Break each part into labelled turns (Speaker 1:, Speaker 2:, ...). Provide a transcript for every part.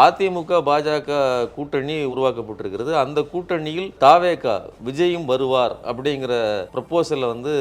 Speaker 1: அதிமுக பாஜக கூட்டணி உருவாக்கப்பட்டிருக்கிறது. அந்த கூட்டணியில் தாவேகா விஜயும் வருவார் அப்படிங்கிற ப்ரப்போசலை வந்து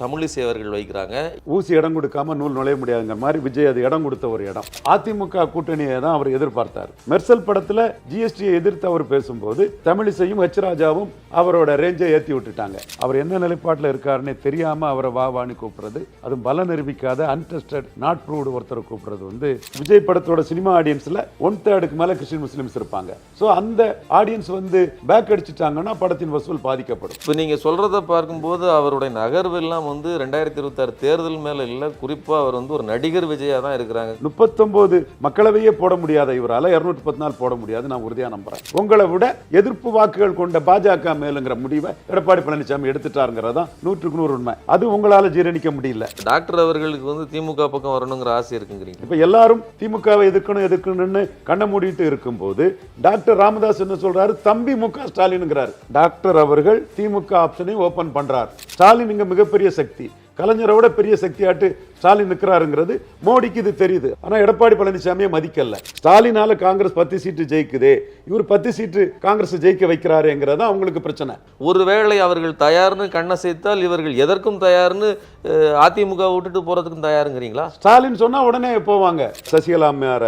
Speaker 1: தமிழிசை அவர்கள் வைக்கிறாங்க.
Speaker 2: ஊசி இடம் கொடுக்காம நூல் நுழைய முடியாதுங்கிற மாதிரி விஜய் அது இடம் கொடுத்த ஒரு இடம். அதிமுக கூட்டணியை தான் அவர் எதிர்பார்த்தார். மெர்சல் படத்தில் ஜிஎஸ்டியை எதிர்த்து அவர் பேசும்போது தமிழிசையும் ஹெச் ராஜாவும் அவரோட ரேஞ்சை ஏற்றி விட்டுட்டாங்க. அவர் என்ன நிலைப்பாட்டில் இருக்காருன்னே தெரியாம அவரை வா வாணி கூப்பிடுறது அதுவும் பல நிரூபிக்காத அன்டெஸ்டட் நாட் ப்ரூவ்டு ஒருத்தரை கூப்பிடுறது வந்து விஜய் படத்தோட சினிமா ஆடியன்ஸில் ஒன் தேர்ட் தேர்டுக்கு மேல கிறிஸ்டின் முஸ்லிம்ஸ் இருப்பாங்க. ஸோ அந்த ஆடியன்ஸ் வந்து பேக் அடிச்சிட்டாங்கன்னா படத்தின் வசூல் பாதிக்கப்படும்.
Speaker 1: இப்போ நீங்கள் சொல்கிறத பார்க்கும்போது அவருடைய நகர்வெல்லாம் வந்து ரெண்டாயிரத்தி இருபத்தாறு தேர்தல் மேலே இல்லை குறிப்பாக அவர் வந்து ஒரு நடிகர் விஜயா தான் இருக்கிறாங்க.
Speaker 2: முப்பத்தொன்பது மக்களவையே போட முடியாத இவரால இருநூத்தி பத்து நாள் போட முடியாது நான் உறுதியா நம்புறேன். உங்களை விட எதிர்ப்பு வாக்குகள் கொண்ட பாஜக மேலுங்கிற முடிவை எடப்பாடி பழனிசாமி எடுத்துட்டாருங்கிறதான் நூற்றுக்கு நூறு உண்மை. அது உங்களால ஜீரணிக்க முடியல.
Speaker 1: டாக்டர் அவர்களுக்கு வந்து திமுக பக்கம் வரணுங்கிற ஆசை இருக்குங்கிறீங்க.
Speaker 2: இப்ப எல்லாரும் திமுகவை எதிர்க்கணும் எதிர்க்கணும்னு கண்ணை மூடிட்டு இருக்கும்போது டாக்டர் ராமதாஸ் என்ன சொல்றாரு? தம்பி மு க ஸ்டாலின்ங்கிறார். டாக்டர் அவர்கள் திமுக ஆப்ஷனை ஓபன் பண்றார். ஸ்டாலின் இங்க மிகப்பெரிய சக்தி. கலைஞரை விட பெரிய சக்தியாட்டு ஸ்டாலின் நிற்கிறாருங்கிறது. மோடிக்கு இது தெரியுது. ஆனா எடப்பாடி பழனிசாமியை மதிக்கல. ஸ்டாலினால காங்கிரஸ் பத்து சீட்டு ஜெயிக்குதே. இவர் பத்து சீட்டு காங்கிரஸ் ஜெயிக்க வைக்கிறாருங்கிறது அவங்களுக்கு பிரச்சனை.
Speaker 1: ஒருவேளை அவர்கள் தயார்னு கண்ணசைத்தால் இவர்கள் எதற்கும் தயார்னு அதிமுக விட்டுட்டு போறதுக்கும் தயாருங்கிறீங்களா?
Speaker 2: ஸ்டாலின் சொன்னா உடனே போவாங்க. சசிகலா அம்மையார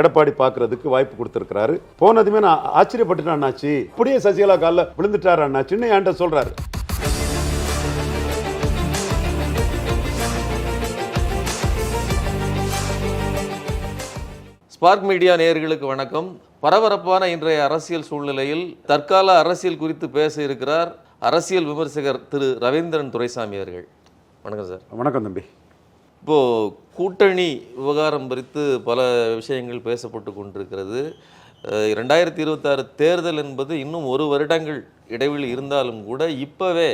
Speaker 2: எடப்பாடி பாக்குறதுக்கு வாய்ப்பு கொடுத்திருக்கிறாரு. போனதுமே நான் ஆச்சரியப்பட்டுட்டேன் அண்ணாச்சி. இப்படியே சசிகலா காலில் விழுந்துட்டாரு அண்ணாச்சின்னு என்கிட்ட சொல்றாரு.
Speaker 1: ஸ்பார்க் மீடியா நேயர்களுக்கு வணக்கம். பரபரப்பான இன்றைய அரசியல் சூழ்நிலையில் தற்கால அரசியல் குறித்து பேச இருக்கிறார் அரசியல் விமர்சகர் திரு ரவீந்திரன் துரைசாமி அவர்கள். வணக்கம் சார்.
Speaker 2: வணக்கம் தம்பி.
Speaker 1: இப்போ கூட்டணி விவகாரம் குறித்து பல விஷயங்கள் பேசப்பட்டு கொண்டிருக்கிறது. ரெண்டாயிரத்தி இருபத்தாறு தேர்தல் என்பது இன்னும் ஒரு வருடங்கள் இடைவெளி இருந்தாலும் கூட இப்போவே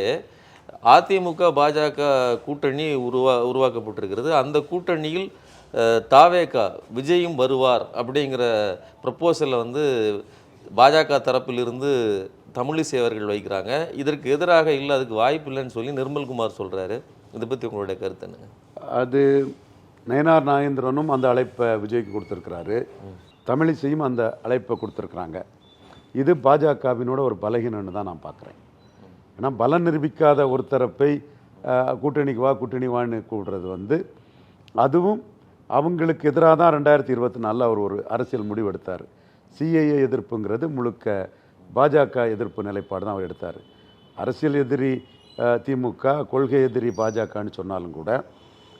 Speaker 1: அதிமுக பாஜக கூட்டணி உருவா உருவாக்கப்பட்டிருக்கிறது. அந்த கூட்டணியில் தாவேகா விஜயும் வருவார் அப்படிங்கிற ப்ரப்போசலில் வந்து பாஜக தரப்பிலிருந்து தமிழிசை அவர்கள் வைக்கிறாங்க. இதற்கு எதிராக இல்லை அதுக்கு வாய்ப்பு இல்லைன்னு சொல்லி நிர்மல்குமார் சொல்கிறாரு இதை பற்றி உங்களுடைய கருத்து என்னங்க?
Speaker 2: அது நயனார் நாகேந்திரனும் அந்த அழைப்பை விஜய்க்கு கொடுத்துருக்கிறாரு. தமிழிசையும் அந்த அழைப்பை கொடுத்துருக்குறாங்க. இது பாஜகவினோட ஒரு பலகீனன்னு தான் நான் பார்க்குறேன். ஏன்னா பலம் நிரூபிக்காத ஒரு தரப்பை கூட்டணிக்கு வா கூட்டணி வான்னு கூடுறது வந்து அதுவும் அவங்களுக்கு எதிராக தான் ரெண்டாயிரத்தி இருபத்தி நாலில் அவர் ஒரு அரசியல் முடிவு எடுத்தார் சிஏஏ எதிர்ப்புங்கிறது முழுக்க பாஜக எதிர்ப்பு நிலைப்பாடு தான் அவர் எடுத்தார். அரசியல் எதிரி திமுக கொள்கை எதிரி பாஜகன்னு சொன்னாலும் கூட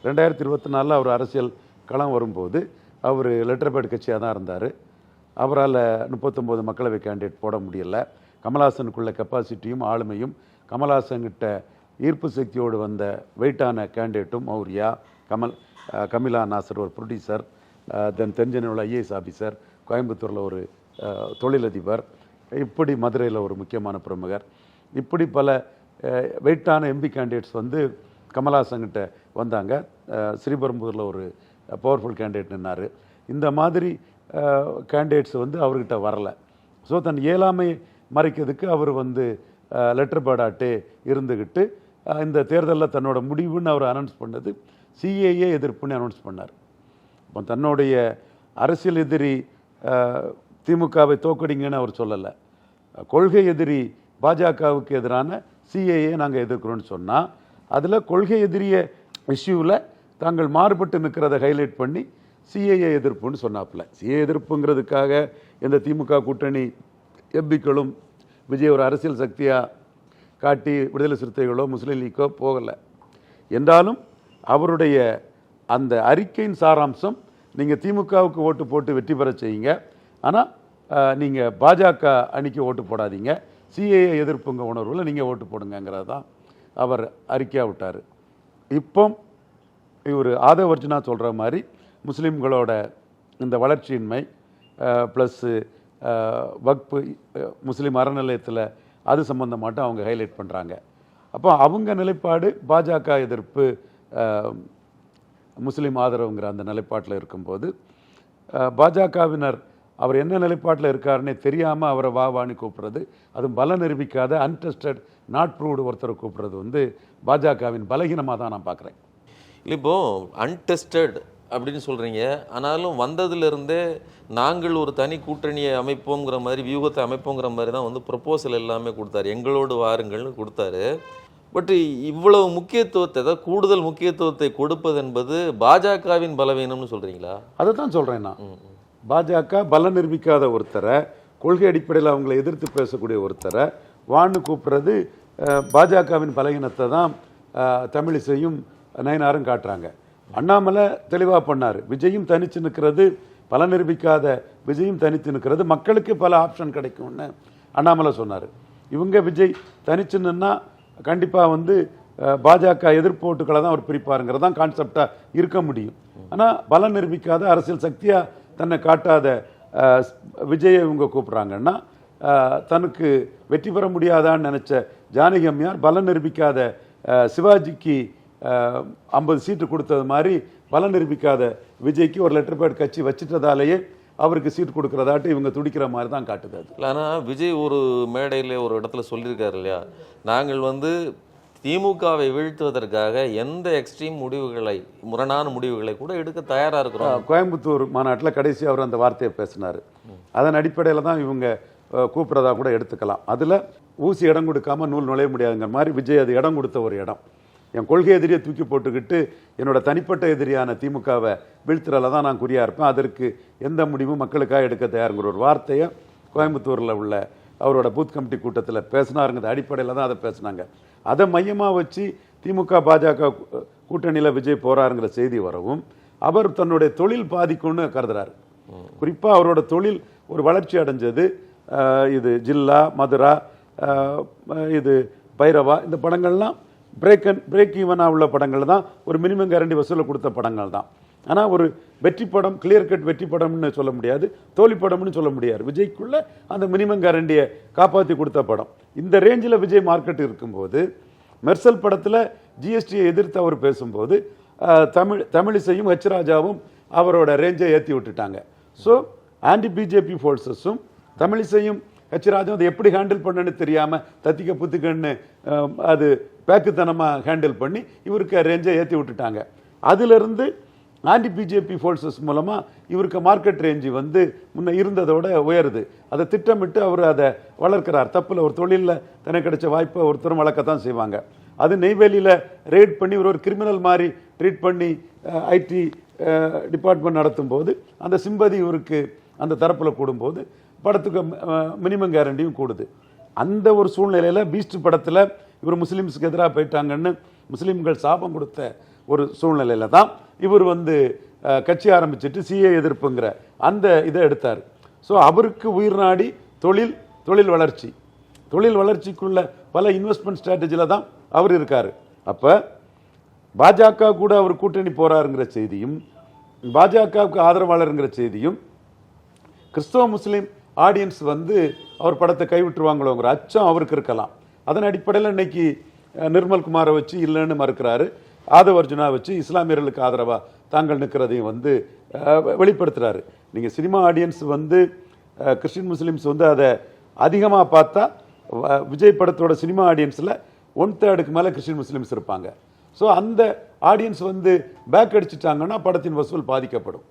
Speaker 2: ரெண்டாயிரத்தி இருபத்தி நாலில் அவர் அரசியல் களம் வரும்போது அவர் லெட்டர் பேட் கட்சியாக தான் இருந்தார். அவரால் முப்பத்தொம்போது மக்களவை கேண்டிடேட் போட முடியல. கமல்ஹாசனுக்குள்ள கெப்பாசிட்டியும் ஆளுமையும் கமல்ஹாசன்கிட்ட ஈர்ப்பு சக்தியோடு வந்த வெயிட்டான கேண்டிடேட்டும் மௌரியா கமல் கமிலா நாசர் ஒரு ப்ரொடியூசர் தென் தென்சென்னையில் உள்ள ஐஏஎஸ் ஆஃபீஸர் கோயம்புத்தூரில் ஒரு தொழிலதிபர் இப்படி மதுரையில் ஒரு முக்கியமான பிரமுகர். இப்படி பல வெயிட்டான எம்பி கேண்டிடேட்ஸ் வந்து கமல்ஹாசன்கிட்ட வந்தாங்க. ஸ்ரீபெரும்புதூரில் ஒரு பவர்ஃபுல் கேண்டிடேட் நின்னார். இந்த மாதிரி கேண்டிடேட்ஸ் வந்து அவர்கிட்ட வரலை. ஸோ தன் இயலாமை மறைக்கிறதுக்கு அவர் வந்து லெட்டர் பேடாட்டே இருந்துக்கிட்டு இந்த தேர்தலில் தன்னோட முடிவுன்னு அவர் அனௌன்ஸ் பண்ணது சிஏஏ எதிர்ப்புன்னு அனௌன்ஸ் பண்ணார். இப்போ தன்னுடைய அரசியல் எதிரி திமுகவை தோக்கடிங்கன்னு அவர் சொல்லலை. கொள்கை எதிரி பாஜகவுக்கு எதிரான சிஏஏ நாங்கள் எதிர்க்கிறோம்னு சொன்னால் அதில் கொள்கை எதிரிய இஷ்யூவில் தாங்கள் மாறுபட்டு நிற்கிறத ஹைலைட் பண்ணி சிஏஏ எதிர்ப்புன்னு சொன்னாப்புல. சிஏ எதிர்ப்புங்கிறதுக்காக இந்த திமுக கூட்டணி எம்பிக்களும் விஜய் ஒரு அரசியல் சக்தியாக காட்டி விடுதலை சிறுத்தைகளோ முஸ்லீம் லீக்கோ போகலை. என்றாலும் அவருடைய அந்த அறிக்கையின் சாராம்சம் நீங்கள் திமுகவுக்கு ஓட்டு போட்டு வெற்றி பெற செய்யுங்க. ஆனால் நீங்கள் பாஜக அணிக்கு ஓட்டு போடாதீங்க. சிஏஏ எதிர்ப்புங்க உணர்வில் நீங்கள் ஓட்டு போடுங்கங்கிறது தான் அவர் அறிக்கையாக விட்டார். இப்போ இவர் ஆதவர்ஜுனா சொல்கிற மாதிரி முஸ்லீம்களோட இந்த வளர்ச்சியின்மை ப்ளஸ்ஸு வக்பு முஸ்லீம் அறநிலையத்தில் அது சம்மந்தமாட்டும் அவங்க ஹைலைட் பண்ணுறாங்க அப்போ அவங்க நிலைப்பாடு பாஜக எதிர்ப்பு முஸ்லீம் ஆதரவுங்கிற அந்த நிலைப்பாட்டில் இருக்கும்போது பாஜகவினர் அவர் என்ன நிலைப்பாட்டில் இருக்காருன்னே தெரியாமல் அவரை வா வாணி கூப்பிடுறது அதுவும் பல நிரூபிக்காத அன்டெஸ்டட் நாட் ப்ரூவ்டு ஒருத்தரை கூப்பிட்றது வந்து பாஜகவின் பலகீனமாக தான் நான் பார்க்குறேன்.
Speaker 1: இல்லை இப்போ அன்டெஸ்டட் அப்படின்னு சொல்கிறீங்க ஆனாலும் வந்ததுலேருந்தே நாங்கள் ஒரு தனி கூட்டணியை அமைப்போங்கிற மாதிரி வியூகத்தை அமைப்போங்கிற மாதிரி தான் வந்து ப்ரப்போசல் எல்லாமே கொடுத்தாரு. எங்களோடு வாருங்கள்னு கொடுத்தாரு. பட் இவ்வளவு முக்கியத்துவத்தை அதாவது கூடுதல் முக்கியத்துவத்தை கொடுப்பது என்பது பாஜகவின் பலவீனம்னு சொல்கிறீங்களா
Speaker 2: அதை தான் சொல்கிறேன் நான் பாஜக பலம் நிரூபிக்காத ஒருத்தரை கொள்கை அடிப்படையில் அவங்களை எதிர்த்து பேசக்கூடிய ஒருத்தரை வான்னு கூப்பிடுறது பாஜகவின் பலகீனத்தை தான் தமிழிசையும் நயனாரும் காட்டுறாங்க. அண்ணாமலை தெளிவாக பண்ணார். விஜயும் தனிச்சு நிற்கிறது பலம் நிரூபிக்காத விஜயும் தனித்து நிற்கிறது மக்களுக்கு பல ஆப்ஷன் கிடைக்கும்னு அண்ணாமலை சொன்னார். இவங்க விஜய் தனிச்சு நின்னா கண்டிப்பாக வந்து பாஜக எதிர்ப்போட்டுக்களை தான் அவர் பிரிப்பாருங்கிறது தான் கான்செப்டாக இருக்க முடியும். ஆனால் பலம் நிரூபிக்காத அரசியல் சக்தியாக தன்னை காட்டாத விஜயை இவங்க கூப்பிட்றாங்கன்னா தனக்கு வெற்றி பெற முடியாதான்னு நினச்ச ஜானகி அம்மையார் பலம் நிரூபிக்காத சிவாஜிக்கு ஐம்பது சீட்டு கொடுத்தது மாதிரி பலம் நிரூபிக்காத விஜய்க்கு ஒரு லெட்டர் பேட் கட்சி வச்சிட்டதாலேயே அவருக்கு சீட் கொடுக்கறதாட்டு இவங்க துடிக்கிற மாதிரி தான் காட்டுது அது.
Speaker 1: ஆனால் விஜய் ஒரு மேடையில் ஒரு இடத்துல சொல்லியிருக்காரு இல்லையா? நாங்கள் வந்து திமுகவை வீழ்த்துவதற்காக எந்த எக்ஸ்ட்ரீம் முடிவுகளை முரணான முடிவுகளை கூட எடுக்க தயாராக இருக்கிறோம்.
Speaker 2: கோயம்புத்தூர் மாநாட்டில் கடைசி அவர் அந்த வார்த்தையை பேசினார். அதன் அடிப்படையில் தான் இவங்க கூப்பிடுறதா கூட எடுத்துக்கலாம். அதில் ஊசி இடம் கொடுக்காம நூல் நுழைய முடியாதுங்கிற மாதிரி விஜய் அது இடம் கொடுத்த ஒரு இடம். என் கொள்கை எதிரியை தூக்கி போட்டுக்கிட்டு என்னோட தனிப்பட்ட எதிரியான திமுகவை வீழ்த்துறல தான் நான் குறியாக இருப்பேன். அதற்கு எந்த முடிவும் மக்களுக்காக எடுக்க தயாருங்கிற ஒரு வார்த்தையை கோயம்புத்தூரில் உள்ள அவரோட பூத் கமிட்டி கூட்டத்தில் பேசினாருங்கிறது அடிப்படையில் தான் அதை பேசினாங்க. அதை மையமாக வச்சு திமுக பாஜக கூட்டணியில் விஜய் போகிறாருங்கிற செய்தி வரவும் அவர் தன்னுடைய தொழில் பாதிக்கும்னு கருதுறாரு. குறிப்பாக அவரோட தொழில் ஒரு வளர்ச்சி அடைஞ்சது. இது ஜில்லா மதுரா இது பைரவா இந்த படங்கள்லாம் பிரேக் அண்ட் பிரேக் ஈவனாக உள்ள படங்கள் தான். ஒரு மினிமம் கேரண்டி வசூலில் கொடுத்த படங்கள் தான். ஆனால் ஒரு வெற்றி படம் கிளியர் கட் வெற்றி படம்னு சொல்ல முடியாது. தோல்வி படம்னு சொல்ல முடியாது. விஜய்க்குள்ள அந்த மினிமம் கேரண்டியை காப்பாற்றி கொடுத்த படம். இந்த ரேஞ்சில் விஜய் மார்க்கெட் இருக்கும்போது மெர்சல் படத்தில் ஜிஎஸ்டியை எதிர்த்து அவர் பேசும்போது தமிழ் தமிழிசையும் ஹெச் ராஜாவும் அவரோட ரேஞ்சை ஏற்றி விட்டுட்டாங்க. ஸோ ஆன்டி பிஜேபி ஃபோர்ஸஸும் தமிழிசையும் ஹெச் ராஜாவும் அதை எப்படி ஹேண்டில் பண்ணுன்னு தெரியாமல் தத்திக்க புத்துக்கன்னு அது பேக்குத்தனமாக ஹேண்டில் பண்ணி இவருக்கு ரேஞ்சை ஏற்றி விட்டுட்டாங்க. அதிலிருந்து ஆன்டி பிஜேபி ஃபோர்ஸஸ் மூலமாக இவருக்கு மார்க்கெட் ரேஞ்சு வந்து முன்ன இருந்ததோட உயருது. அதை திட்டமிட்டு அவர் அதை வளர்க்கிறார். தப்பில் ஒரு தொழிலில் தனக்கு கிடைச்ச வாய்ப்பை ஒருத்தரும் வளர்க்கத்தான் செய்வாங்க. அது நெய்வேலியில் ரெய்ட் பண்ணி ஒரு ஒரு கிரிமினல் மாதிரி ட்ரீட் பண்ணி ஐடி டிபார்ட்மெண்ட் நடத்தும் போது அந்த சிம்பதி இவருக்கு அந்த தரப்பில் கூடும்போது படத்துக்கு மினிமம் கேரண்டியும் கூடுது. அந்த ஒரு சூழ்நிலையில் பீஸ்ட் படத்தில் இவர் முஸ்லீம்ஸுக்கு எதிராக போயிட்டாங்கன்னு முஸ்லீம்கள் சாபம் கொடுத்த ஒரு சூழ்நிலையில தான் இவர் வந்து கட்சி ஆரம்பிச்சிட்டு சிஏ எதிர்ப்புங்கிற அந்த இதை எடுத்தார். ஸோ அவருக்கு உயிர் நாடி தொழில் தொழில் வளர்ச்சி. தொழில் வளர்ச்சிக்குள்ள பல இன்வெஸ்ட்மெண்ட் ஸ்ட்ராட்டஜியில் தான் அவர் இருக்கார். அப்போ பாஜக கூட அவர் கூட்டணி போகிறாருங்கிற செய்தியும் பாஜகவுக்கு ஆதரவாளருங்கிற செய்தியும் கிறிஸ்தவ முஸ்லீம் ஆடியன்ஸ் வந்து அவர் படத்தை கைவிட்டுருவாங்களோங்கிற அச்சம் அவருக்கு இருக்கலாம். அதன் அடிப்படையில் இன்னைக்கு நிர்மல்குமாரை நிர்மல் குமாரை வச்சு இல்லைன்னு மறுக்கிறாரு. ஆதவ அர்ஜுனா வச்சு இஸ்லாமியர்களுக்கு ஆதரவாக தாங்கள் நிற்கிறதையும் வந்து வெளிப்படுத்துகிறாரு நீங்கள் சினிமா ஆடியன்ஸ் வந்து கிறிஸ்டின் முஸ்லீம்ஸ் வந்து அதை அதிகமாக பார்த்தா வ- விஜய் படத்தோட சினிமா ஆடியன்ஸில் ஒன் தேர்டுக்கு மேலே கிறிஸ்டின் முஸ்லீம்ஸ் இருப்பாங்க. ஸோ அந்த ஆடியன்ஸ் வந்து பேக் அடிச்சிட்டாங்கன்னா படத்தின் வசூல் பாதிக்கப்படும்.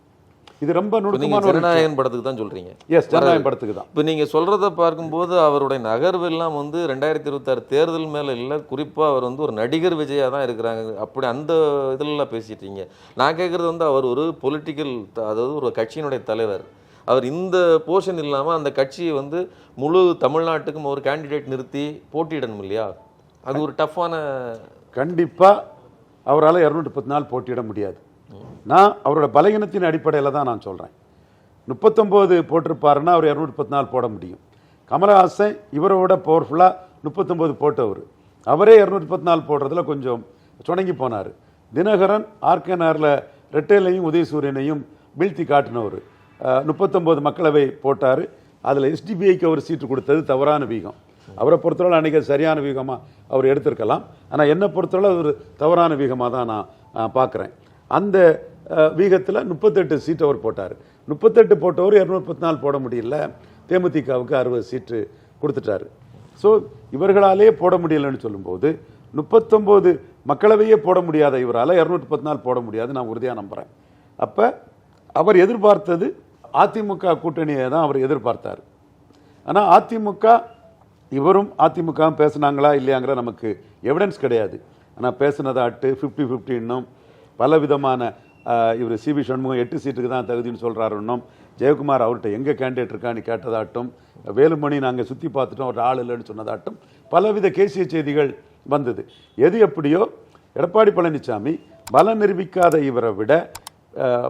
Speaker 2: இது ரொம்ப நுணுக்கமான
Speaker 1: ஜனநாயகன் படத்துக்கு தான் சொல்றீங்க.
Speaker 2: எஸ் ஜனநாயகம் படத்துக்கு தான்.
Speaker 1: இப்போ நீங்க சொல்றத பார்க்கும்போது அவருடைய நகர்வெல்லாம் வந்து ரெண்டாயிரத்தி இருபத்தாறு தேர்தல் மேல இல்ல குறிப்பா அவர் வந்து ஒரு நடிகர் விஜயா தான் இருக்கிறாங்க. அப்படி அந்த இதுலலாம் பேசிட்டீங்க நான் கேட்கறது வந்து அவர் ஒரு பொலிட்டிக்கல் அதாவது ஒரு கட்சியினுடைய தலைவர். அவர் இந்த போர்ஷன் இல்லாம அந்த கட்சியை வந்து முழு தமிழ்நாட்டுக்கும் ஒரு கேண்டிடேட் நிறுத்தி போட்டியிடணும் இல்லையா? அது ஒரு டஃப்பான
Speaker 2: கண்டிப்பா அவரால் இரநூத்தி பத்து நாள் போட்டியிட முடியாது. நான் அவரோட பலகீனத்தின் அடிப்படையில் தான் நான் சொல்கிறேன் முப்பத்தொம்போது போட்டிருப்பாருன்னா அவர் இரநூத்தி பத்து நாள் போட முடியும். கமலஹாசன் இவரோட பவர்ஃபுல்லாக முப்பத்தொம்போது போட்டவர். அவரே இரநூத்தி பத்து நாள் போடுறதுல கொஞ்சம் சுணங்கி போனார். தினகரன் ஆர்கேனாரில் ரெட்டேலையும் உதயசூரியனையும் வீழ்த்தி காட்டினவர். முப்பத்தொம்போது மக்களவை போட்டார். அதில் எஸ்டிபிஐக்கு அவர் சீட்டு கொடுத்தது தவறான வீகம். அவரை பொறுத்தளவு அன்றைக்கி சரியான வீகமாக அவர் எடுத்திருக்கலாம். ஆனால் என்னை பொறுத்தளவு அது ஒரு தவறான வீகமாக தான் நான் பார்க்குறேன். அந்த வீகத்தில் முப்பத்தெட்டு சீட் அவர் போட்டார். முப்பத்தெட்டு போட்டவர் இரநூத்தி நாள் போட முடியல. தேமுதிகவுக்கு அறுபது சீட்டு கொடுத்துட்டாரு. ஸோ இவர்களாலே போட முடியலன்னு சொல்லும்போது முப்பத்தொம்போது மக்களவையே போட முடியாத இவரால் இரநூத்தி பத்து நாள் போட முடியாது நான் உறுதியாக நம்புகிறேன் அப்போ அவர் எதிர்பார்த்தது அதிமுக கூட்டணியை தான் அவர் எதிர்பார்த்தார். ஆனால் அதிமுக இவரும் அதிமுகவும் பேசுனாங்களா இல்லையாங்கிற நமக்கு எவிடன்ஸ் கிடையாது. ஆனால் பேசுனதாட்டு ஃபிஃப்டி ஃபிஃப்டின்னும் பல விதமான இவர் சிவி சண்முகம் எட்டு சீட்டுக்கு தான் தகுதின்னு சொல்கிறாரு இன்னும். ஜெயக்குமார் அவர்கிட்ட எங்கே கேண்டிடேட் இருக்கான்னு கேட்டதாட்டும். வேலுமணி நாங்கள் சுற்றி பார்த்துட்டோம் ஒரு ஆள் இல்லைன்னு சொன்னதாட்டும். பலவித கேசிய செய்திகள் வந்தது. எது எப்படியோ எடப்பாடி பழனிசாமி பலம் நிரூபிக்காத இவரை விட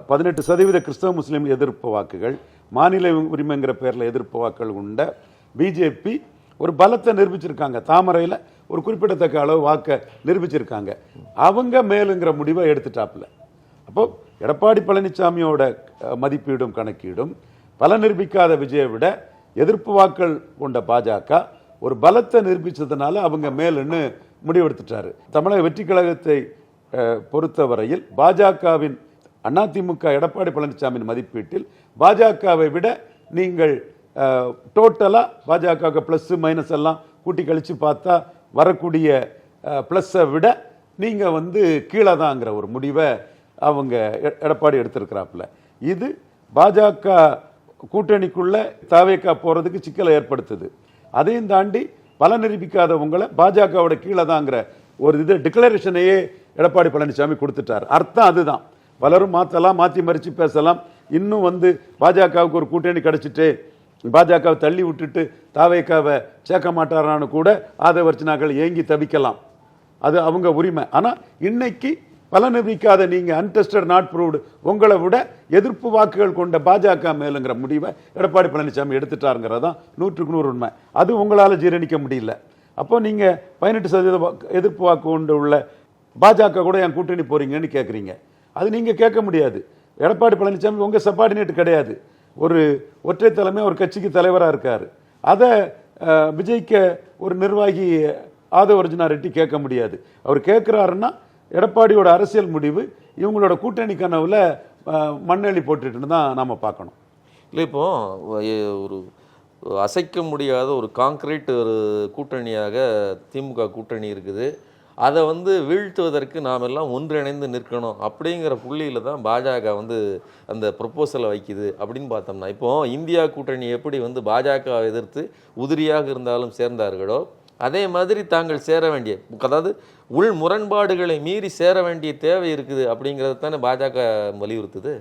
Speaker 2: பதினெட்டு சதவீத கிறிஸ்தவ முஸ்லீம் எதிர்ப்பு வாக்குகள் மாநில உரிமைங்கிற பேரில் எதிர்ப்பு வாக்குகள் உண்ட பிஜேபி ஒரு பலத்தை நிரூபிச்சிருக்காங்க. தாமரையில் ஒரு குறிப்பிடத்தக்க அளவு வாக்கை நிரூபிச்சிருக்காங்க. அவங்க மேலுங்கிற முடிவை எடுத்துட்டாப்புல. அப்போ எடப்பாடி பழனிசாமியோட மதிப்பீடும் கணக்கீடும் பல நிரூபிக்காத விஜயை விட எதிர்ப்பு வாக்கள் கொண்ட பாஜக ஒரு பலத்தை நிரூபித்ததுனால அவங்க மேலுன்னு முடிவெடுத்துட்டாரு. தமிழக வெற்றி கழகத்தை பொறுத்தவரையில் பாஜகவின் அதிமுக எடப்பாடி பழனிசாமியின் மதிப்பீட்டில் பாஜகவை விட நீங்கள் டோட்டலாக பாஜக ப்ளஸ்ஸு மைனஸ் எல்லாம் கூட்டி கழித்து பார்த்தா வரக்கூடிய ப்ளஸ்ஸை விட நீங்கள் வந்து கீழே தாங்கிற ஒரு முடிவை அவங்க எடப்பாடி எடுத்திருக்கிறாப்புல. இது பாஜக கூட்டணிக்குள்ள தாவேக்கா போகிறதுக்கு சிக்கலை ஏற்படுத்துது. அதையும் தாண்டி பல நிரூபிக்காதவங்களை பாஜகவோட கீழே தாங்கிற ஒரு இது டிக்ளரேஷனையே எடப்பாடி பழனிசாமி கொடுத்துட்டார். அர்த்தம் அதுதான். பலரும் மாற்றலாம் மாற்றி மறித்து பேசலாம். இன்னும் வந்து பாஜகவுக்கு ஒரு கூட்டணி கிடச்சிட்டு பாஜகவை தள்ளி விட்டுட்டு தாவேக்காவை சேர்க்க மாட்டாரான்னு கூட ஆதவர்ச்சனாக்கள் ஏங்கி தவிக்கலாம். அது அவங்க உரிமை. ஆனால் இன்னைக்கு பலன் நீங்கள் அன்டெஸ்டட் நாட் ப்ரூவ்டு உங்களை விட எதிர்ப்பு வாக்குகள் கொண்ட பாஜக மேலுங்கிற முடிவை எடப்பாடி பழனிசாமி எடுத்துட்டாருங்கிறது தான் நூற்றுக்கு நூறு உண்மை. அது உங்களால் ஜீரணிக்க முடியல. அப்போ நீங்கள் பதினெட்டு சதவீத எதிர்ப்பு வாக்கு கொண்டு உள்ள பாஜக கூட என் கூட்டணி போகிறீங்கன்னு கேட்குறீங்க அது நீங்கள் கேட்க முடியாது. எடப்பாடி பழனிசாமி உங்கள் சப்பார்டினேட் கிடையாது. ஒரு ஒற்றை தலைமை ஒரு கட்சிக்கு தலைவராக இருக்கார். அதை விஜய்க்கு விஜய்க்க ஒரு நிர்வாகி ஆதவர்ஜுனா ரெட்டி கேட்க முடியாது. அவர் கேட்குறாருன்னா எடப்பாடியோட அரசியல் முடிவு இவங்களோட கூட்டணி கனவில் மண்ணெளி போட்டுட்டுன்னு தான் நாம் பார்க்கணும்.
Speaker 1: இல்லை இப்போ ஒரு அசைக்க முடியாத ஒரு காங்கிரீட் ஒரு கூட்டணியாக திமுக கூட்டணி இருக்குது. அதை வந்து வீழ்த்துவதற்கு நாம் எல்லாம் ஒன்றிணைந்து நிற்கணும் அப்படிங்கிற புள்ளியில் தான் பாஜக வந்து அந்த ப்ரொப்போசலை வைக்குது அப்படின்னு பார்த்தோம்னா இப்போது இந்தியா கூட்டணி எப்படி வந்து பாஜகவை எதிர்த்து உதிரியாக இருந்தாலும் சேர்ந்தார்களோ அதே மாதிரி தாங்கள் சேர வேண்டிய அதாவது உள் முரண்பாடுகளை மீறி சேர வேண்டிய தேவை இருக்குது அப்படிங்கிறது தானே பாஜக வலியுறுத்துது?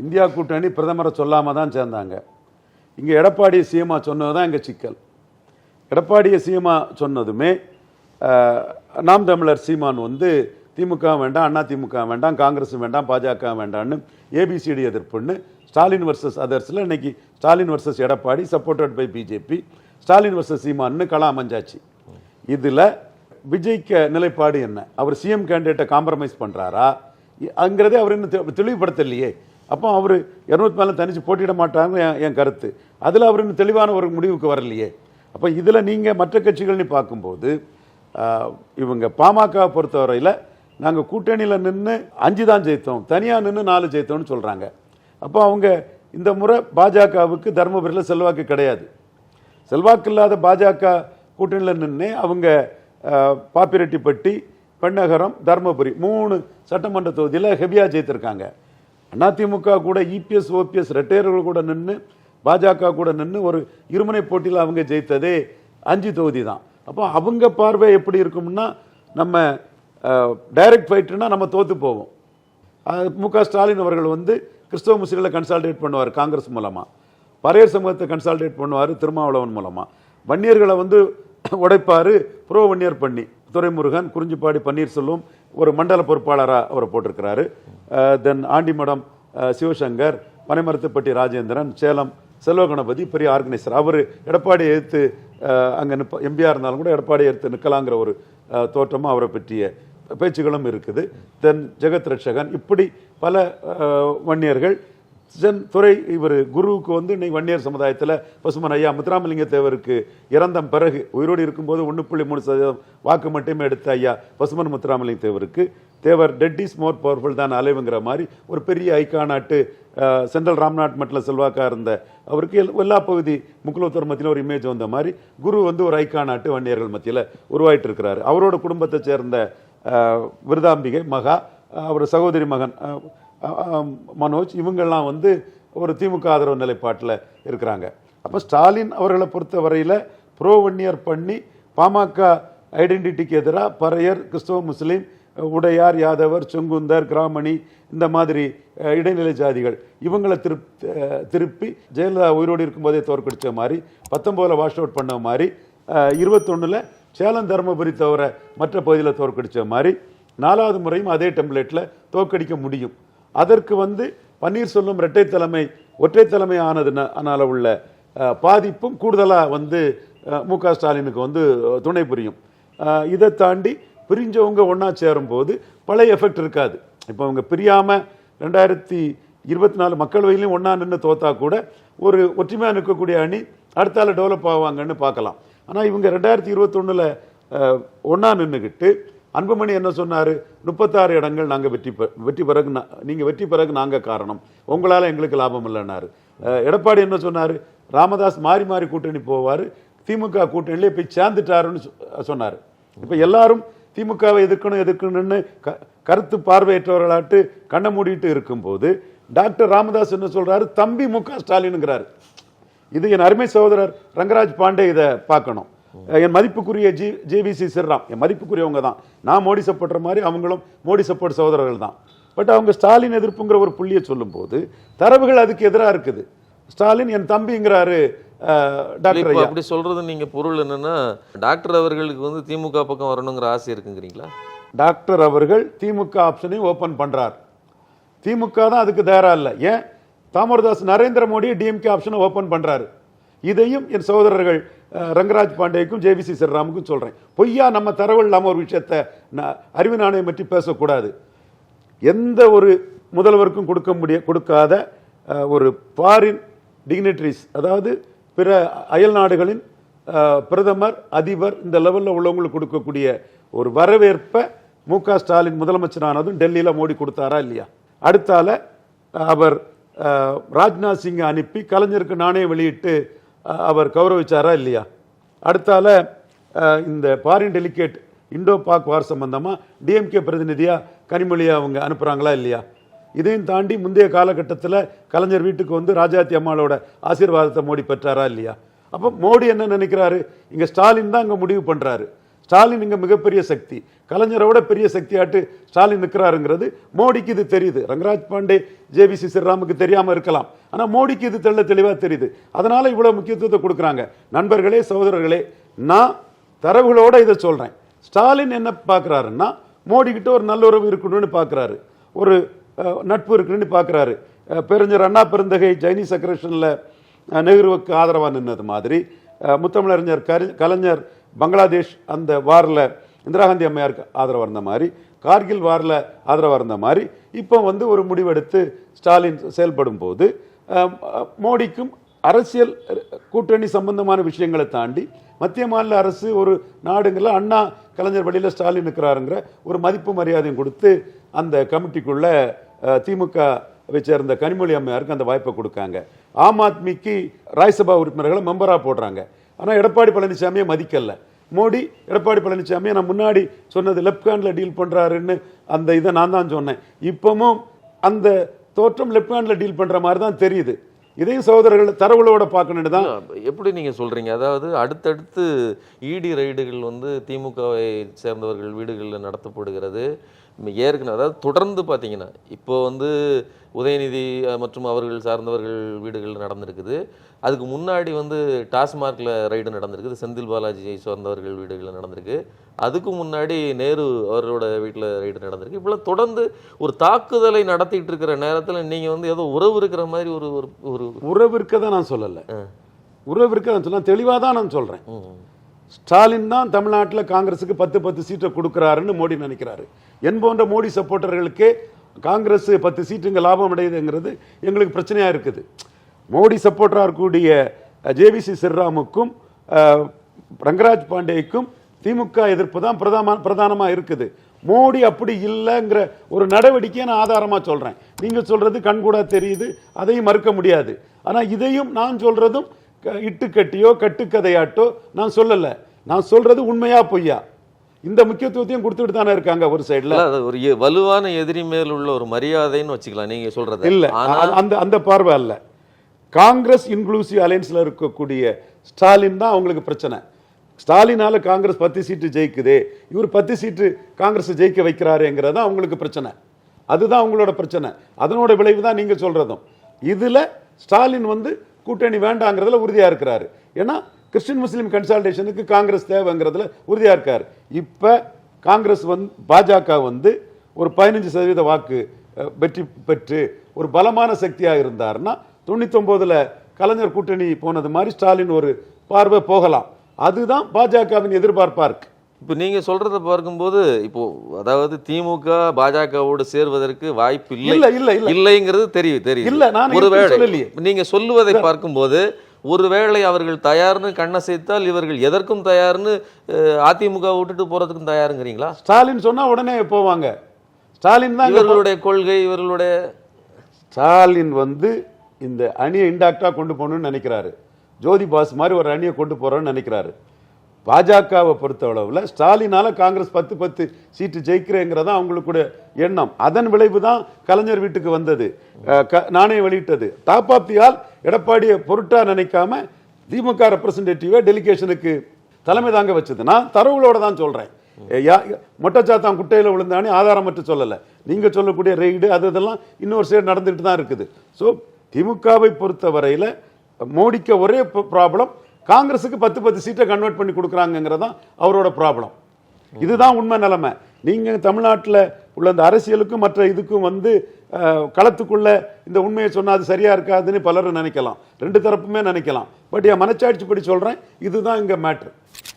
Speaker 2: இந்தியா கூட்டணி பிரதமரை சொல்லாமல் தான் சேர்ந்தாங்க. இங்கே எடப்பாடி சீமா சொன்னது தான் இங்கே சிக்கல். எடப்பாடியை சீமா சொன்னதுமே நாம் தமிழர் சீமான் வந்து திமுக வேண்டாம் அண்ணா திமுக வேண்டாம் காங்கிரஸ் வேண்டாம் பாஜக வேண்டாம்னு ஏபிசிடி எதிர்ப்புன்னு ஸ்டாலின் வர்சஸ் அதர்ஸில் இன்னைக்கு Stalin versus Edappadi supported by BJP Stalin versus சீமான்னு கலா அமைஞ்சாச்சு. இதில் விஜய்க்கு நிலைப்பாடு என்ன? அவர் சிஎம் கேண்டிடேட்டை காம்ப்ரமைஸ் பண்ணுறாரா இ- அங்கிறதே அவர் இன்னும் தெளிவுபடுத்தலையே. அப்போ அவர் இருநூத்தி மேலே தனிச்சு போட்டியிட மாட்டாங்க என் என் கருத்து. அதில் அவர் இன்னும் தெளிவான ஒரு முடிவுக்கு வரலையே. அப்போ இதில் நீங்கள் மற்ற கட்சிகள்னு பார்க்கும்போது இவங்க பாமக பொறுத்தவரையில் நாங்கள் கூட்டணியில் நின்று அஞ்சு தான் ஜெயித்தோம். தனியாக நின்று நாலு ஜெயித்தோம்னு சொல்கிறாங்க அப்போ அவங்க இந்த முறை பாஜகவுக்கு தருமபுரியில் செல்வாக்கு கிடையாது. செல்வாக்கு இல்லாத பாஜக கூட்டணியில் நின்று அவங்க பாப்பிரெட்டிப்பட்டி பெண்ணகரம் தர்மபுரி மூணு சட்டமன்ற தொகுதியில் ஹெவியாக ஜெயித்திருக்காங்க. அதிமுக கூட இபிஎஸ் ஓபிஎஸ் ரெட்டையர்கள் கூட நின்று பாஜக கூட நின்று ஒரு இருமுனை போட்டியில் அவங்க ஜெயித்ததே அஞ்சு தொகுதி தான் அப்போ அவங்க பார்வை எப்படி இருக்கும்னா நம்ம டைரக்ட் ஃபைட்டுனா நம்ம தோற்று போவோம். மு க ஸ்டாலின் அவர்கள் வந்து கிறிஸ்தவ முஸ்லீம்களை கன்சால்டேட் பண்ணுவார் காங்கிரஸ் மூலமாக பரையர் சமூகத்தை கன்சால்டேட் பண்ணுவார் திருமாவளவன் மூலமாக வன்னியர்களை வந்து உடைப்பார் புரோ வன்னியர் பண்ணி துரைமுருகன் குறிஞ்சிப்பாடி பன்னீர்செல்வம் ஒரு மண்டல பொறுப்பாளராக அவரை போட்டிருக்கிறாரு. தென் ஆண்டிமடம் சிவசங்கர் பனைமரத்துப்பட்டி ராஜேந்திரன் சேலம் செல்வ கணபதி பெரிய ஆர்கனைசர். அவர் எடப்பாடி எடுத்து அங்கே நிப்ப எம்பியாக இருந்தாலும் கூட எடப்பாடி எடுத்து நிற்கலாங்கிற ஒரு தோற்றமும் அவரை பற்றிய பேச்சுகளும் இருக்குது. தென் ஜெகத் ரட்சகன் இப்படி பல வன்னியர்கள் தென் துறை இவர் குருவுக்கு வந்து இன்னைக்கு வன்னியர் சமுதாயத்தில் பசுமன் ஐயா முத்துராமலிங்க தேவருக்கு இறந்த பிறகு உயிரோடு இருக்கும்போது ஒன்று புள்ளி மூணு சதவீதம் வாக்கு மட்டுமே எடுத்த ஐயா பசுமன் முத்துராமலிங்க தேவருக்கு Thevar dead is more powerful தான் அலைவுங்கிற மாதிரி ஒரு பெரிய ஐக்கா நாட்டு சென்ட்ரல் ராம்நாத் மட்டில் செல்வாக்கா இருந்த அவருக்கு எல்லா பகுதி முக்குலத்தோர் மத்தியில் ஒரு இமேஜ் வந்த மாதிரி குரு வந்து ஒரு ஐக்கானாட்டு வன்னியர்கள் மத்தியில் உருவாயிட்டு இருக்கிறாரு அவரோட குடும்பத்தை சேர்ந்த விருதாம்பிகை மகா அவர் சகோதரி மகன் மனோஜ் இவங்கெல்லாம் வந்து ஒரு திமுக ஆதரவு நிலைப்பாட்டில் இருக்கிறாங்க. அப்போ ஸ்டாலின் அவர்களை பொறுத்த வரையில் ப்ரோவன்னியர் பண்ணி பாமக ஐடென்டிட்டிக்கு எதிராக பறையர் கிறிஸ்தவ முஸ்லீம் உடையார் யாதவர் செங்குந்தர் கிராமணி இந்த மாதிரி இடைநிலை ஜாதிகள் இவங்களை திருப் திருப்பி ஜெயலலிதா உயிரோடு இருக்கும்போதே தோற்கடித்த மாதிரி பத்தொம்போதில் வாஷ் அவுட் பண்ண மாதிரி இருபத்தொன்னில் சேலம் தருமபுரி தவிர மற்ற பகுதியில் தோற்கடித்த மாதிரி நாலாவது முறையும் அதே டெம்ப்ளேட்டில் தோற்கடிக்க முடியும். அதற்கு வந்து பன்னீர்செல்வம் இரட்டை தலைமை ஒற்றை தலைமை ஆனதுனால அதனால் உள்ள பாதிப்பும் கூடுதலாக வந்து மு க ஸ்டாலினுக்கு வந்து துணை புரியும். இதை தாண்டி பிரிஞ்சவங்க ஒன்றா சேரும்போது பழைய எஃபெக்ட் இருக்காது. இப்போ அவங்க பிரியாமல் ரெண்டாயிரத்தி இருபத்தி நாலு மக்களவையிலையும் ஒன்றா நின்று தோத்தா கூட ஒரு ஒற்றுமையாக நிற்கக்கூடிய அணி அடுத்தால டெவலப் ஆவாங்கன்னு பார்க்கலாம். ஆனால் இவங்க ரெண்டாயிரத்தி இருபத்தொன்னில் ஒன்றா நின்றுக்கிட்டு அன்புமணி என்ன சொன்னார்? முப்பத்தாறு இடங்கள் நாங்கள் வெற்றி பெ வெற்றி பிறகு நீங்கள் வெற்றி பிறகு நாங்கள் காரணம். உங்களால் எங்களுக்கு லாபம் இல்லைன்னாரு. எடப்பாடி என்ன சொன்னார்? ராமதாஸ் மாறி மாறி கூட்டணி போவார். திமுக கூட்டணியிலே போய் சேர்ந்துட்டாருன்னு சொ- சொன்னார். இப்போ எல்லாரும் திமுகவை எதிர்க்கணும் எதிர்க்கணும்னு க கருத்து பார்வையற்றவர்களாட்டு கண்ணை மூடிட்டு இருக்கும்போது டாக்டர் ராமதாஸ் என்ன சொல்கிறாரு தம்பி மு க ஸ்டாலினுங்கிறாரு. இது என் அருமை சகோதரர் ரங்கராஜ் பாண்டே இதை பார்க்கணும். என் மதிப்புக்குரிய ஜி ஜேவிசி சிறாம் என் மதிப்புக்குரியவங்க தான். நான் மோடி சப்போர்ட்ற மாதிரி அவங்களும் மோடி சப்போர்ட் சகோதரர்கள் தான். பட் அவங்க ஸ்டாலின் எதிர்ப்புங்கிற ஒரு புள்ளியை சொல்லும்போது தரவுகள் அதுக்கு எதிராக இருக்குது. ஸ்டாலின் என் தம்பிங்கிறாரு டாக்டர்
Speaker 1: அப்படி சொல்றது நீங்க பொருள் என்னன்னா டாக்டர் அவர்களுக்கு வந்து திமுக பக்கம் வரணுங்கிற ஆசை இருக்குங்கிறீங்களா?
Speaker 2: டாக்டர் அவர்கள் திமுக ஆப்ஷனையும் ஓபன் பண்றார். திமுக தான் அதுக்கு தயாரா இல்லை. ஏன்? தாமரதாஸ் நரேந்திர மோடி டிஎம்கே ஆப்ஷனை ஓபன் பண்றாரு. இதையும் என் சகோதரர்கள் ரங்கராஜ் பாண்டேக்கும் ஜேவிசி சர்ராமுக்கும் சொல்கிறேன் பொய்யா நம்ம தரவு இல்லாமல் ஒரு விஷயத்தை ந- அறிவு நாணயம் பற்றி பேசக்கூடாது. எந்த ஒரு முதல்வருக்கும் கொடுக்க முடிய கொடுக்காத ஒரு ஃபாரின் டிக்னிட்ரிஸ் அதாவது பிற அயல் நாடுகளின் பிரதமர் அதிபர் இந்த லெவலில் உள்ளவங்களுக்கு கொடுக்கக்கூடிய ஒரு வரவேற்பை மு க ஸ்டாலின் முதலமைச்சரானதும் டெல்லியில் மோடி கொடுத்தாரா இல்லையா? அடுத்தால அவர் ராஜ்நாத் சிங்கை அனுப்பி கலைஞருக்கு நாணயம் வெளியிட்டு அவர் கௌரவிச்சாரா இல்லையா? அடுத்தால இந்த foreign delegate Indo Pak war சம்பந்தமாக டிஎம்கே பிரதிநிதியாக கனிமொழியை அவங்க அனுப்புகிறாங்களா இல்லையா? இதையும் தாண்டி முந்தைய காலகட்டத்தில் கலைஞர் வீட்டுக்கு வந்து ராஜாத்தி அம்மாளோட ஆசீர்வாதத்தை மோடி பெற்றாரா இல்லையா? அப்போ மோடி என்ன நினைக்கிறாரு? இங்கே ஸ்டாலின் தான் அங்கே முடிவு பண்ணுறாரு ஸ்டாலின் இங்கே மிகப்பெரிய சக்தி. கலைஞரோட பெரிய சக்தியாட்டு ஸ்டாலின் நிற்கிறாருங்கிறது மோடிக்கு இது தெரியுது. ரங்கராஜ் பாண்டே ஜேவிசி ஸ்ரீராமுக்கு தெரியாமல் இருக்கலாம். ஆனால் மோடிக்கு இது தெள்ள தெளிவாக தெரியுது. அதனால் இவ்வளோ முக்கியத்துவத்தை கொடுக்குறாங்க. நண்பர்களே சகோதரர்களே நான் தரவுகளோட இதை சொல்கிறேன் ஸ்டாலின் என்ன பார்க்கறாருன்னா மோடி ஒரு நல்லுறவு இருக்கணும்னு பார்க்கறாரு ஒரு நட்பு இருக்குன்னு பார்க்கறாரு பெருஞ்சர் அண்ணா பெருந்தகை ஜைனி செக்ரேஷனில் நெஹ்ருவுக்கு ஆதரவாக நின்னது மாதிரி முத்தமிழறிஞர் கரி கலைஞர் பங்களாதேஷ் அந்த வாரில் இந்திரா காந்தி அம்மையாருக்கு ஆதரவாக இருந்த மாதிரி கார்கில் வாரில் ஆதரவாக இருந்த மாதிரி இப்போ வந்து ஒரு முடிவெடுத்து ஸ்டாலின் செயல்படும் போது மோடிக்கும் அரசியல் கூட்டணி சம்பந்தமான விஷயங்களை தாண்டி மத்திய மாநில அரசு ஒரு நாடுங்கள அண்ணா கலைஞர் வழியில் ஸ்டாலின் இருக்கிறாருங்கிற ஒரு மதிப்பு மரியாதையும் கொடுத்து அந்த கமிட்டிக்குள்ள திமுக திமுகவை சேர்ந்த கனிமொழி அம்மையாருக்கு அந்த வாய்ப்பை கொடுக்காங்க. ஆம் ஆத்மிக்கு ராஜ்சபா உறுப்பினர்களை மெம்பராக போடுறாங்க. ஆனால் எடப்பாடி பழனிசாமியை மதிக்கலை. மோடி எடப்பாடி பழனிசாமியை நான் முன்னாடி சொன்னது லெஃப்ட் ஹேண்டில் டீல் பண்ணுறாருன்னு அந்த இதை நான் தான் சொன்னேன். இப்பவும் அந்த தோற்றம் லெஃப்ட் ஹேண்டில் டீல் பண்ணுற மாதிரி தான் தெரியுது. இதையும் சகோதரர்கள் தரவுகளோட பார்க்கணுன்னு தான்.
Speaker 1: எப்படி நீங்கள் சொல்கிறீங்க அதாவது அடுத்தடுத்து இடி ரைடுகள் வந்து திமுகவை சேர்ந்தவர்கள் வீடுகளில் நடத்தப்படுகிறது. ஏற்கனவே அதாவது தொடர்ந்து பார்த்தீங்கன்னா இப்போ வந்து உதயநிதி மற்றும் அவர்கள் சார்ந்தவர்கள் வீடுகளில் நடந்திருக்குது. அதுக்கு முன்னாடி வந்து டாஸ்மார்க்ல ரைடு நடந்திருக்குது. செந்தில் பாலாஜியை சார்ந்தவர்கள் வீடுகளில் நடந்திருக்கு. அதுக்கு முன்னாடி நேரு அவர்களோட வீட்டில் ரைடு நடந்திருக்கு. இப்படிலாம் தொடர்ந்து ஒரு தாக்குதலை நடத்திட்டு இருக்கிற நேரத்தில் நீங்க வந்து ஏதோ உறவு இருக்கிற மாதிரி ஒரு ஒரு ஒரு
Speaker 2: உறவு இருக்கதை நான் சொல்லல. உறவு இருக்க நான் சொல்ல தெளிவாக தான் நான் சொல்றேன்.
Speaker 1: ம்.
Speaker 2: ஸ்டாலின் தான் தமிழ்நாட்டில் காங்கிரஸுக்கு பத்து பத்து சீட்டை கொடுக்குறாருன்னு மோடி நினைக்கிறாரு. என் போன்ற மோடி சப்போர்ட்டர்களுக்கே காங்கிரஸ் பத்து சீட்டுங்க லாபம் அடையுதுங்கிறது எங்களுக்கு பிரச்சனையா இருக்குது. மோடி சப்போர்ட்டராக இருக்கக்கூடிய ஜேவிசி சிறராமுக்கும் ரங்கராஜ் பாண்டேக்கும் திமுக எதிர்ப்பு தான் பிரதான பிரதானமாக இருக்குது. மோடி அப்படி இல்லைங்கிற ஒரு நடவடிக்கையை நான் ஆதாரமா சொல்றேன். நீங்கள் சொல்றது கண்கூடாக தெரியுது அதையும் மறுக்க முடியாது. ஆனா இதையும் நான் சொல்றதும் இட்டுக்கட்டியோ கட்டுக்கதையாட்டோ நான் சொல்லல. நான் சொல்றது உண்மையா பொய்யா? இந்த முக்கியத்துவத்தையும் கொடுத்துட்டு தானே இருக்காங்க ஒரு சைடுல
Speaker 1: ஒரு வலுவான எதிரி மேல் உள்ள ஒரு மரியாதைன்னு வச்சுக்கலாம் நீங்க சொல்றது.
Speaker 2: இல்ல அந்த அந்த பார்வை அல்ல. காங்கிரஸ் இன்க்ளூசிவ் அலையன்ஸ்ல இருக்கக்கூடிய ஸ்டாலின் தான் அவங்களுக்கு பிரச்சனை. ஸ்டாலினால காங்கிரஸ் பத்து சீட்டு ஜெயிக்குதே இவர் பத்து சீட்டு காங்கிரஸ் ஜெயிக்க வைக்கிறாருங்கிறது அவங்களுக்கு பிரச்சனை. அதுதான் அவங்களோட பிரச்சனை. அதனோட விளைவு தான் நீங்க சொல்றதும். இதுல ஸ்டாலின் வந்து கூட்டணி வேண்டாங்கிறதுல உறுதியாக இருக்கிறாரு. ஏன்னா கிறிஸ்டின் முஸ்லீம் கன்சால்டேஷனுக்கு காங்கிரஸ் தேவைங்கிறதுல உறுதியாக இருக்கார். இப்போ காங்கிரஸ் வந்து பாஜக வந்து ஒரு பதினஞ்சு சதவீத வாக்கு வெற்றி பெற்று ஒரு பலமான சக்தியாக இருந்தாருன்னா தொண்ணூத்தொன்பதுல கலைஞர் கூட்டணி போனது மாதிரி ஸ்டாலின் ஒரு பார்வை போகலாம். அதுதான் பாஜகவின் எதிர்பார்ப்பாக இருக்கு.
Speaker 1: இப்போ நீங்க சொல்றத பார்க்கும்போது இப்போ அதாவது திமுக பாஜகவோடு சேர்வதற்கு வாய்ப்பு இல்லை.
Speaker 2: இல்ல இல்ல இல்ல.
Speaker 1: இல்லைங்கிறது தெரியும் தெரியும்
Speaker 2: இல்ல, நான்
Speaker 1: ஒருவேளை
Speaker 2: சொல்லலையே.
Speaker 1: நீங்க சொல்லுவதை பார்க்கும்போது ஒருவேளை அவர்கள் தயார்னு கண்ணசைத்தால் இவர்கள் எதற்கும் தயார்னு அதிமுக விட்டுட்டு போறதுக்கும் தயாருங்கிறீங்களா?
Speaker 2: ஸ்டாலின் சொன்னா உடனே போவாங்க. ஸ்டாலின் தான்
Speaker 1: இவர்களுடைய கொள்கை இவர்களுடைய
Speaker 2: ஸ்டாலின் வந்து இந்த அணியை இன்டாக்டா கொண்டு போகணும்னு நினைக்கிறாரு. ஜோதி பாஸ் மாதிரி ஒரு அணியை கொண்டு போறோம்னு நினைக்கிறாரு. பாஜகவை பொறுத்த அளவில் ஸ்டாலினால் காங்கிரஸ் பத்து பத்து சீட்டு ஜெயிக்கிறேங்கிறதா அவங்களுக்குடைய எண்ணம். அதன் விளைவு தான் கலைஞர் வீட்டுக்கு வந்தது. நானே க- வெளியிட்டது. டாப் ஆஃப் தி ஆல் எடப்பாடியை பொருட்டா நினைக்காம திமுக ரெப்ரசன்டேட்டிவை டெலிகேஷனுக்கு தலைமை தாங்க வச்சது. நான் தரவுகளோட தான் சொல்கிறேன் யா- மொட்டச்சாத்தான் குட்டையில் விழுந்தானே ஆதாரம் மட்டும் சொல்லலை. நீங்கள் சொல்லக்கூடிய ரெய்டு அது இதெல்லாம் இன்னொரு சைடு நடந்துகிட்டு தான் இருக்குது. ஸோ திமுகவை பொறுத்த வரையில் மோடிக்கு ஒரே ப்ராப்ளம் காங்கிரஸுக்கு பத்து பத்து சீட்டை கன்வெர்ட் பண்ணி கொடுக்குறாங்கிறதான் அவரோட ப்ராப்ளம் இதுதான் உண்மை நிலைமை. நீங்கள் தமிழ்நாட்டில் உள்ள அந்த அரசியலுக்கும் மற்ற இதுக்கும் வந்து களத்துக்குள்ள இந்த உண்மையை சொன்னால் அது சரியாக இருக்காதுன்னு பலரும் நினைக்கலாம். ரெண்டு தரப்புமே நினைக்கலாம். பட் என் மனச்சாட்சிப்படி சொல்கிறேன் இதுதான் இங்கே மேட்ரு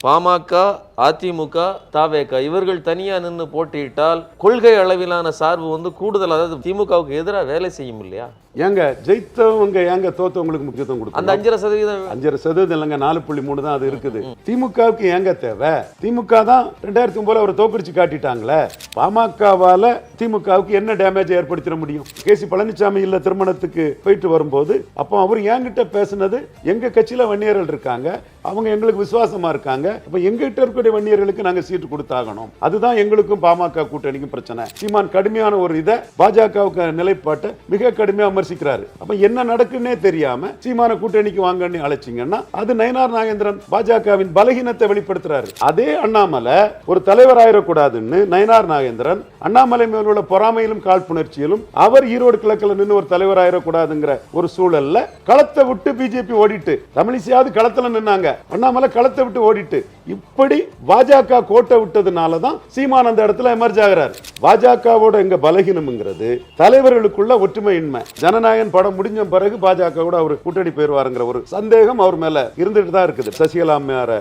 Speaker 1: பாமக அதிமுக தாவேக இவர்கள் தனியா நின்று போட்டியிட்டால் கொள்கை அளவிலான சார்பு வந்து கூடுதல் அதாவது திமுகவுக்கு எதிராக வேலை செய்யும் இல்லையா?
Speaker 2: ஏங்க ஜெயித்தவங்க ஏங்க தோத்தவங்களுக்கு முக்கியத்துவம்
Speaker 1: அந்த
Speaker 2: கொடுக்கணும்
Speaker 1: அஞ்சரை சதவீதம்
Speaker 2: அஞ்சரை சதவீதம் இல்லைங்க நாலு புள்ளி மூணு தான் அது இருக்குது. திமுகவுக்கு ஏங்க தேவை? திமுக தான் ரெண்டாயிரத்தி ஒன்பதுல அவரை தோக்கடிச்சு காட்டிட்டாங்களே. பாமகவால திமுகவுக்கு என்ன டேமேஜ் ஏற்படுத்திட முடியும்? கேசி பழனிசாமி இல்ல திருமணத்துக்கு போயிட்டு வரும்போது அப்போ அவர் என்கிட்ட பேசுனது எங்க கட்சியில வன்னியர்கள் இருக்காங்க அவங்க எங்களுக்கு விசுவாசமா இருக்காங்க அப்ப எங்க கிட்ட இருக்கக்கூடிய வன்னியர்களுக்கு நாங்க சீட்டு கொடுத்தாகணும். அதுதான் எங்களுக்கும் பாமக கூட்டணிக்கும் பிரச்சனை. சீமான் கடுமையான ஒரு இதை பாஜகவுக்கு நிலைப்பாட்டை மிக கடுமையா விமர்சிக்கிறாரு. அப்ப என்ன நடக்குன்னே தெரியாம சீமான கூட்டணிக்கு வாங்கன்னு அழைச்சிங்கன்னா அது நயனார் நாகேந்திரன் பாஜகவின் பலகீனத்தை வெளிப்படுத்துறாரு. அதே அண்ணாமலை ஒரு தலைவர் ஆயிடக்கூடாதுன்னு நயனார் நாகேந்திரன் அண்ணாமலை மேல் உள்ள பொறாமையிலும் காழ்ப்புணர்ச்சியிலும் அவர் ஈரோடு கிழக்கில் நின்று ஒரு தலைவர் ஆயிடக்கூடாதுங்கிற ஒரு சூழல்ல களத்தை விட்டு பிஜேபி ஓடிட்டு தமிழிசையாவது களத்துல நின்னாங்க. அண்ணாமலை களத்தை விட்டு ஓடிட்டு இப்படி பாஜக கோட்டை விட்டதுனால தான் சீமான் அந்த இடத்துல எமர்ஜ் ஆகிறார். பாஜகவோட எங்க பலகீனம்ங்கிறது தலைவர்களுக்குள்ள ஒற்றுமையின்மை. ஜனநாயகன் படம் முடிஞ்ச பிறகு பாஜகவோட அவர் கூட்டணி போயிருவாருங்கிற ஒரு சந்தேகம் அவர் மேல இருந்துட்டு தான் இருக்குது. சசிகலா அம்மையார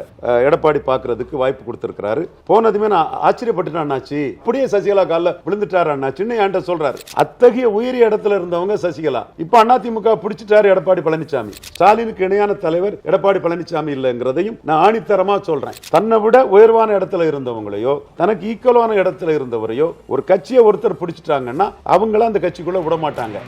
Speaker 2: எடப்பாடி பாக்குறதுக்கு வாய்ப்பு கொடுத்திருக்கிறாரு. போனதுமே நான் ஆச்சரியப்பட்டுட்டேன் அண்ணாச்சி. இப்படியே சசிகலா காலில் விழுந்துட்டாரு அண்ணாச்சின்னு என்கிட்ட சொல்றாரு. அத்தகைய உயரிய இடத்துல இருந்தவங்க சசிகலா. இப்ப அதிமுக பிடிச்சிட்டாரு எடப்பாடி பழனிசாமி ஸ்டாலினுக்கு இணையான தலைவர் எடப்பாடி பழனிசாமி இல்லைங்கிறதையும் நான் ஆணித்தரமா சொல்றேன். தன்னை விட உயர்வான இடத்துல இருந்தவங்களையோ தனக்கு ஈக்குவலான இடத்துல இருந்தவரையோ ஒரு கட்சியை ஒருத்தர் பிடிச்சிட்டாங்கன்னா அவங்கள அந்த கட்சிக்குள்ள விட மாட்டாங்க